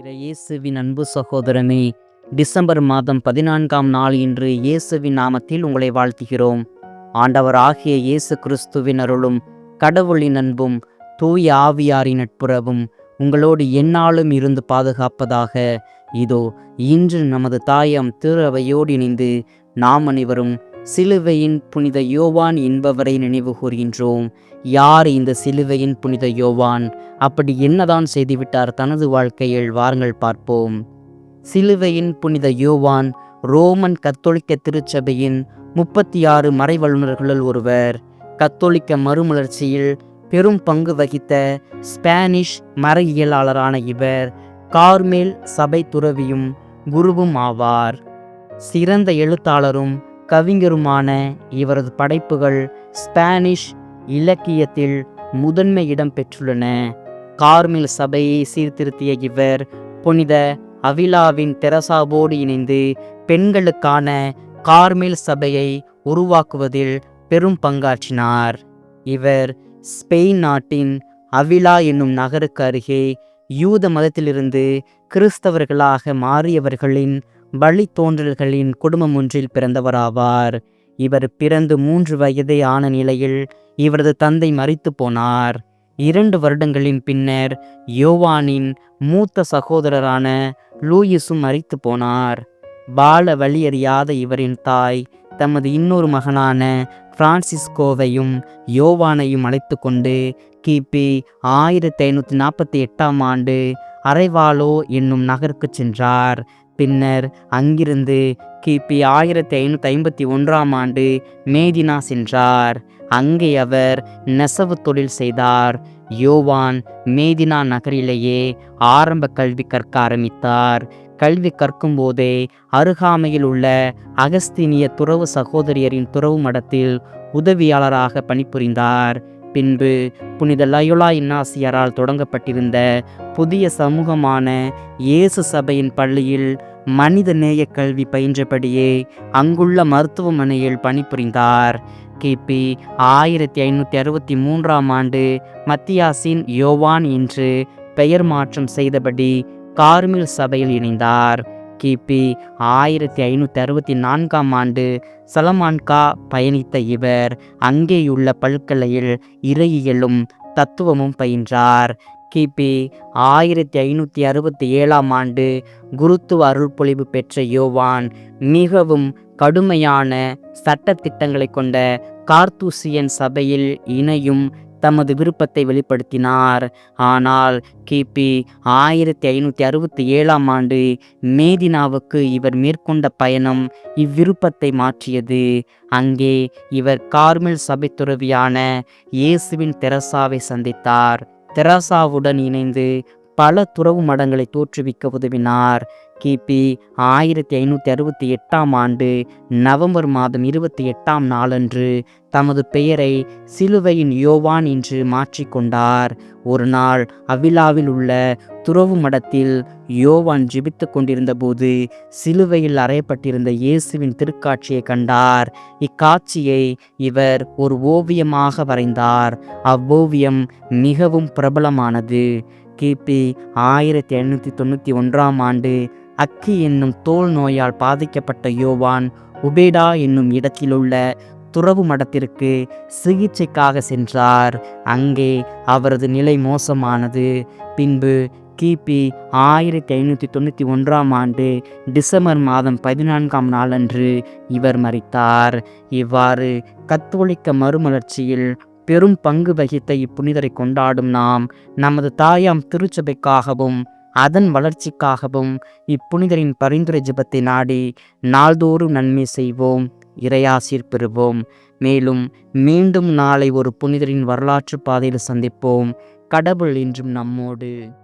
இயேசுவின் அன்பு சகோதரமே டிசம்பர் மாதம் பதினான்காம் நாள் இன்று இயேசுவின் நாமத்தில் உங்களை வாழ்த்துகிறோம். ஆண்டவர் ஆகிய இயேசு கிறிஸ்துவின் அருளும் கடவுளின் அன்பும் தூய ஆவியாரின் நட்புறவும் உங்களோடு எந்நாளும் இருந்து பாதுகாப்பதாக. இதோ இன்று நமது தாயம் திருவையோடு இணைந்து நாம் அனைவரும் சிலுவையின் புனித யோவான் என்பவரை நினைவு கூறுகின்றோம். யார் இந்த சிலுவையின் புனித யோவான்? அப்படி என்னதான் செய்துவிட்டார் தனது வாழ்க்கையில்? வாருங்கள் பார்ப்போம். சிலுவையின் புனித யோவான் ரோமன் கத்தோலிக்க திருச்சபையின் முப்பத்தி ஆறு மறை வல்லுநர்களுள் ஒருவர். கத்தோலிக்க மறுமலர்ச்சியில் பெரும் பங்கு வகித்த ஸ்பானிஷ் மறையியலாளரான இவர் கார்மேல் சபை துறவியும் குருவும் ஆவார். சிறந்த எழுத்தாளரும் கவிஞருமான இவரது படைப்புகள் ஸ்பானிஷ் இலக்கியத்தில் முதன்மை இடம் பெற்றுள்ளன. கார்மில் சபையை சீர்திருத்திய இவர் புனித அவிலாவின் தெரசாவோடு இணைந்து பெண்களுக்கான கார்மில் சபையை உருவாக்குவதில் பெரும் பங்காற்றினார். இவர் ஸ்பெயின் நாட்டின் அவிலா என்னும் நகருக்கு அருகே யூத மதத்திலிருந்து கிறிஸ்தவர்களாக மாறியவர்களின் வழித்தோன்றல்களின் குடும்பம் ஒன்றில் பிறந்தவராவார். இவர் பிறந்து மூன்று வயதே ஆன நிலையில் இவரது தந்தை மறித்து போனார். இரண்டு வருடங்களின் பின்னர் யோவானின் மூத்த சகோதரரான லூயிஸும் மறித்து போனார். பால வழியறியாத இவரின் தாய் தமது இன்னொரு மகனான பிரான்சிஸ்கோவையும் யோவானையும் அழைத்து கொண்டு கிபி ஆயிரத்தி ஐநூற்றி நாற்பத்தி எட்டாம் ஆண்டு அரைவாலோ என்னும் நகருக்கு சென்றார். பின்னர் அங்கிருந்து கிபி ஆயிரத்தி ஐநூற்றி ஐம்பத்தி ஒன்றாம் ஆண்டு மேதினா சென்றார். அங்கே அவர் நெசவு தொழில் செய்தார். யோவான் மேதினா நகரிலேயே ஆரம்ப கல்வி கற்க ஆரம்பித்தார். கல்வி கற்கும் போதே அருகாமையில் உள்ள அகஸ்தீனிய துறவு சகோதரியரின் துறவு மடத்தில் உதவியாளராக பணிபுரிந்தார். பின்பு புனித லயோலா இன்னாசியரால் தொடங்கப்பட்டிருந்த புதிய சமூகமான இயேசு சபையின் பள்ளியில் மனித நேய கல்வி பயின்றபடியே அங்குள்ள மருத்துவமனையில் பணிபுரிந்தார். கிபி ஆயிரத்தி ஐநூற்றி அறுபத்தி மூன்றாம் ஆண்டு மத்தியாசின் யோவான் என்று பெயர் மாற்றம் செய்தபடி கார்மில் சபையில் இணைந்தார். கிபி ஆயிரத்தி ஐநூற்றி அறுபத்தி நான்காம் ஆண்டு சலமான்கா பயணித்த இவர் அங்கேயுள்ள பல்கலையில் இறையியலும் தத்துவமும் பயின்றார். கிபி ஆயிரத்தி ஐநூற்றி அறுபத்தி ஏழாம் ஆண்டு குருத்துவ அருள்பொழிவு பெற்ற யோவான். மிகவும் கடுமையான சட்டத்திட்டங்களை கொண்ட கார்த்தூசியன் சபையில் இணையும் தமது விருப்பத்தை வெளிப்படுத்தினார். ஆனால் கிபி ஆயிரத்தி ஐநூற்றி அறுபத்தி ஏழாம் ஆண்டு மேதினாவுக்கு இவர் மேற்கொண்ட பயணம் இவ்விருப்பத்தை மாற்றியது. அங்கே இவர் கார்மெல் சபை துறவியான இயேசுவின் தெரசாவை சந்தித்தார். தெரசாவுடன் இணைந்து பல துறவு மடங்களை தோற்றுவிக்க உதவினார். கிபி ஆயிரத்தி ஐநூற்றி அறுபத்தி எட்டாம் ஆண்டு நவம்பர் மாதம் இருபத்தி எட்டாம் நாளன்று தமது பெயரை சிலுவையின் யோவான் என்று மாற்றிக்கொண்டார் ஒரு நாள் அவிலாவில் உள்ள துறவு மடத்தில் யோவான் ஜிபித்து கொண்டிருந்தபோது சிலுவையில் அறையப்பட்டிருந்த இயேசுவின் திருக்காட்சியை கண்டார். இக்காட்சியை இவர் ஒரு ஓவியமாக வரைந்தார். அவ்வோவியம் மிகவும் பிரபலமானது. கிபி ஆயிரத்தி ஐநூற்றி தொண்ணூற்றி ஒன்றாம் ஆண்டு அக்கி என்னும் தோல் நோயால் பாதிக்கப்பட்ட யோவான் உபேடா என்னும் இடத்திலுள்ள துறவு மடத்திற்கு சிகிச்சைக்காக சென்றார். அங்கே அவரது நிலை மோசமானது. பின்பு கிபி ஆயிரத்தி ஐநூற்றி தொண்ணூற்றி ஒன்றாம் ஆண்டு டிசம்பர் மாதம் பதினான்காம் நாளன்று இவர் மறித்தார் இவ்வாறு கத்தோலிக்க மறுமலர்ச்சியில் பெரும் பங்கு வகித்த இப்புனிதரை கொண்டாடும் நாம் நமது தாயாம் திருச்சபைக்காகவும் அதன் வளர்ச்சிக்காகவும் இப்புனிதரின் பரிந்துரை ஜபத்தை நாடி நாள்தோறும் நன்மை செய்வோம் இறையாசிர் பெறுவோம். மேலும் மீண்டும் நாளை ஒரு புனிதரின் வரலாற்று பாதையில் சந்திப்போம். கடவுள் இன்றும் நம்மோடு.